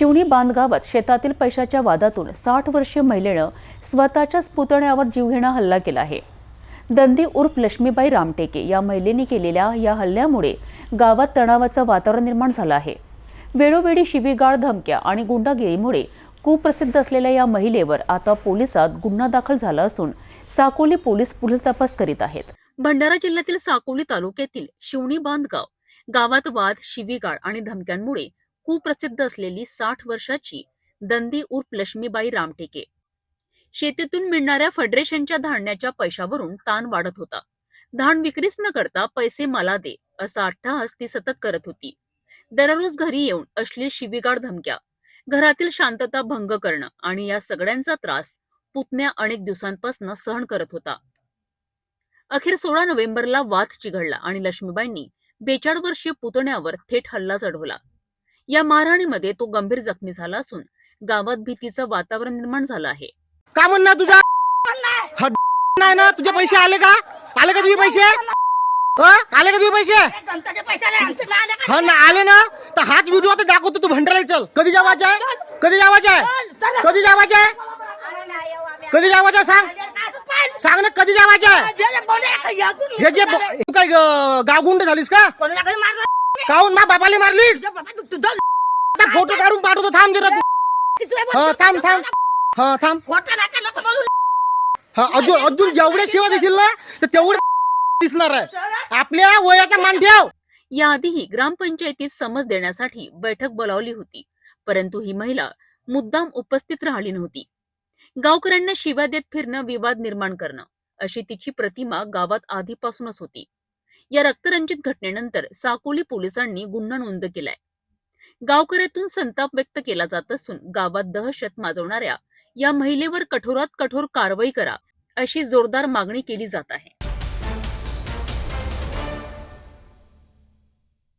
शिवणी बांधगावात शेतातील पैशाच्या वादातून साठ वर्षीय महिलेनं स्वतःच्याच पुतण्यावर जीवघेणा हल्ला केला आहे. दंदी उर्फ लक्ष्मीबाई रामटेके या महिलेने केलेल्या या हल्ल्यामुळे गावात तणावाचं वातावरण निर्माण झालं आहे. वेळोवेळी शिवीगाळ धमक्या आणि गुंडागिरीमुळे कुप्रसिद्ध असलेल्या या महिलेवर आता पोलिसात गुन्हा दाखल झाला असून साकोली पोलीस पुढील तपास करीत आहेत. भंडारा जिल्ह्यातील साकोली तालुक्यातील शिवणी बांधगाव गावात वाद शिवीगाळ आणि धमक्यांमुळे कुप्रसिद्ध असलेली साठ वर्षाची दंदी उर्फ लक्ष्मीबाई रामटेके. शेतीतून मिळणाऱ्या फेडरेशनच्या धान्याच्या पैशावरून ताण वाढत होता. धान विक्रीच न करता पैसे मला दे असा अट्टहास ती सतत करत होती. दररोज घरी येऊन अश्लील शिवीगाळ धमक्या घरातील शांतता भंग करणं आणि या सगळ्यांचा त्रास पुतण्या अनेक दिवसांपासून सहन करत होता. अखेर सोळा नोव्हेंबरला वाद चिघडला आणि लक्ष्मीबाईंनी बेचाळ वर्षीय पुतण्यावर थेट हल्ला चढवला. या मारहाणीमध्ये तो गंभीर जखमी झाला असून गावात भीतीचं वातावरण निर्माण झालं आहे. का म्हणणार तुझा? हा नाही ना तुझे पैसे आले का? आले का तुझे पैसे? हा? आले का तुझे पैसे? आले? हा ना आले ना. तर हाच व्हिडिओ आता दाखवतो तू भंडारा चल. कधी जावायचं आहे? कधी जावायचं आहे? कधी जावायचं आहे? कधी जावायचं आहे? सांग. सांग ना कधी जावायचं आहे? हे जे ब- तू काय ग- गावगुंड झालीस का? काहून मा बाबाले मारलीस? तुझ्या बाबा, तू- तुझं आता फोटो काढून पाठवतो थांब जरा. तू हा थांब. थांब. हा थांब. हा अजून अजून जेवढ्या सेवा देशील ना तर तेवढे दिसणार आहे. आपल्या वयाचा मान ठेव याआधीही ग्रामपंचायतीत समज देण्यासाठी बैठक बोलावली होती परंतु ही महिला मुद्दाम उपस्थित राहिली नव्हती. गावकऱ्यांना शिव्या देत फिरणं विवाद निर्माण करणं अशी तिची प्रतिमा गावात आधीपासूनच होती. या रक्तरंजित घटनेनंतर साकोली पोलिसांनी गुन्हा नोंद केलाय. गावकऱ्यातून संताप व्यक्त केला जात असून गावात दहशत माजवणाऱ्या या महिलेवर कठोरात कठोर कारवाई करा अशी जोरदार मागणी केली जात आहे.